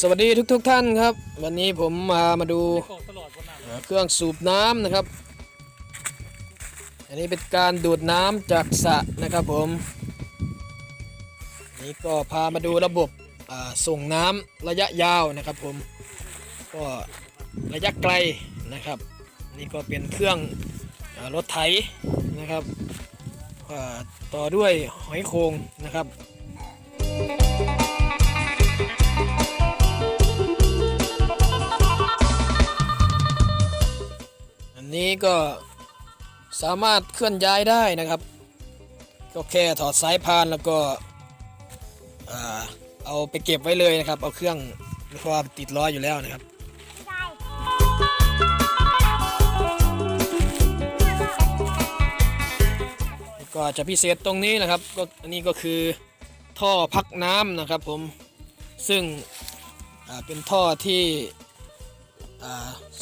สวัสดีทุกทท่านครับ วันนี้ผมมามาดูเครื่องสูบน้ำนะครับ อันนี้เป็นการดูดน้ำจากสระนะครับผมนี่ก็พามาดูระบบส่งน้ำระยะยาวนะครับผมก็ระยะไกลนะครับ นี่ก็เป็นเครื่องอรถไถนะครับต่อด้วยหอยโครงนะครับ นนี้ก็สามารถเคลื่อนย้ายได้นะครับ ก็แค่ถอดสายพานแล้วก็เอาไปเก็บไว้เลยนะครับ เอาเครื่องเพราะว่าติดล้ออยู่แล้วนะครับก็จะพิเศษตรงนี้นะครับก็อันนี้ก็คือท่อพักน้ำนะครับผมซึ่งเป็นท่อที่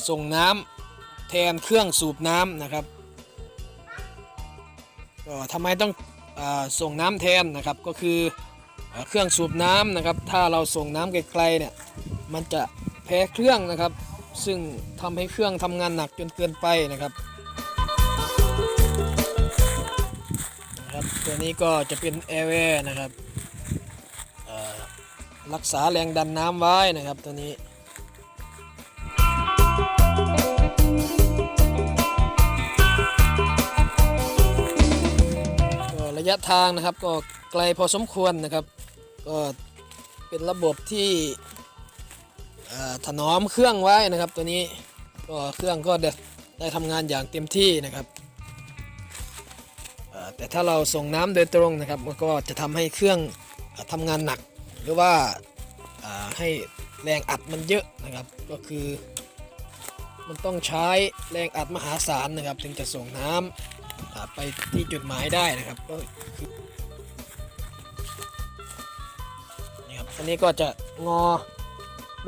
ส่งน้ำ แทนเครื่องสูบน้ำนะครับก็ทำไมต้องอส่งน้ำแทนนะครับก็คืออเครื่องสูบน้ำนะครับ ถ้าเราส่งน้ำไกลๆเนี่ยมันจะแพ้เครื่องนะครับ ซึ่งทำให้เครื่องทำงานหนักจนเกินไปนะครับครับตัวนี้ก็จะเป็นแอร์แวร์นะครับรักษาแรงดันน้ำไว้นะครับตัวนี้ ระยะทางนะครับก็ไกลพอสมควรนะครับ ก็เป็นระบบที่ถนอมเครื่องไว้นะครับ ตัวนี้ก็เครื่องก็ได้ทำงานอย่างเต็มที่นะครับแต่ถ้าเราส่งน้ำโดยตรงนะครับมันก็จะทำให้เครื่องอทำงานหนัก หรือว่าให้แรงอัดมันเยอะนะครับ ก็คือมันต้องใช้แรงอัดมหาศาลนะครับ ถึงจะส่งน้ำ อ่าไปที่จุดหมายได้นะครับก็คือนี่ครับอันนี้ก็จะงอ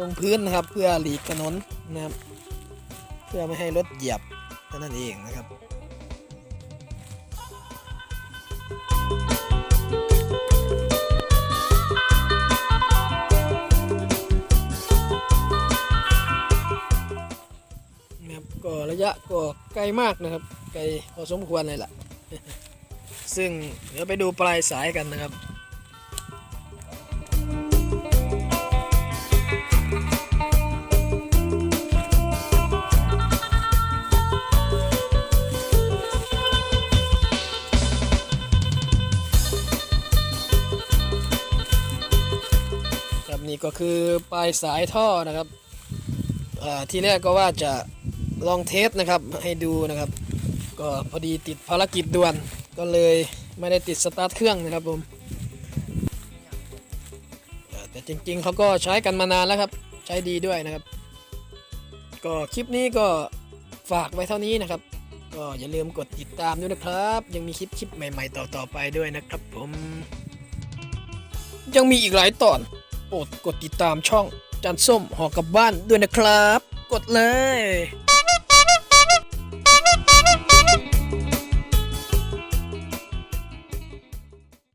ลงพื้นนะครับ เพื่อหลีกถนนนะครับ เพื่อไม่ให้รถเหยียบเท่านั้นเองนะครับ ระยะก็ไกลมากนะครับ ไกลพอสมควรเลยล่ะ ซึ่งเดี๋ยวไปดูปลายสายกันนะครับครับนี่ก็คือปลายสายท่อนะครับที่แรกก็ว่าจะ ลองเทสนะครับให้ดูนะครับ ก็พอดีติดภารกิจด่วน ก็เลยไม่ได้ติดสตาร์ทเครื่องนะครับผมแต่จริงๆเขาก็ใช้กันมานานแล้วครับ ใช้ดีด้วยนะครับ ก็คลิปนี้ก็ฝากไว้เท่านี้นะครับ ก็อย่าลืมกดติดตามด้วยนะครับ ยังมีคลิปคลิปใหม่ ๆ ต่อๆไปด้วยนะครับผม ยังมีอีกหลายตอนโปรดกดติดตามช่องจันส้มหอกับบ้านด้วยนะครับ กดเลย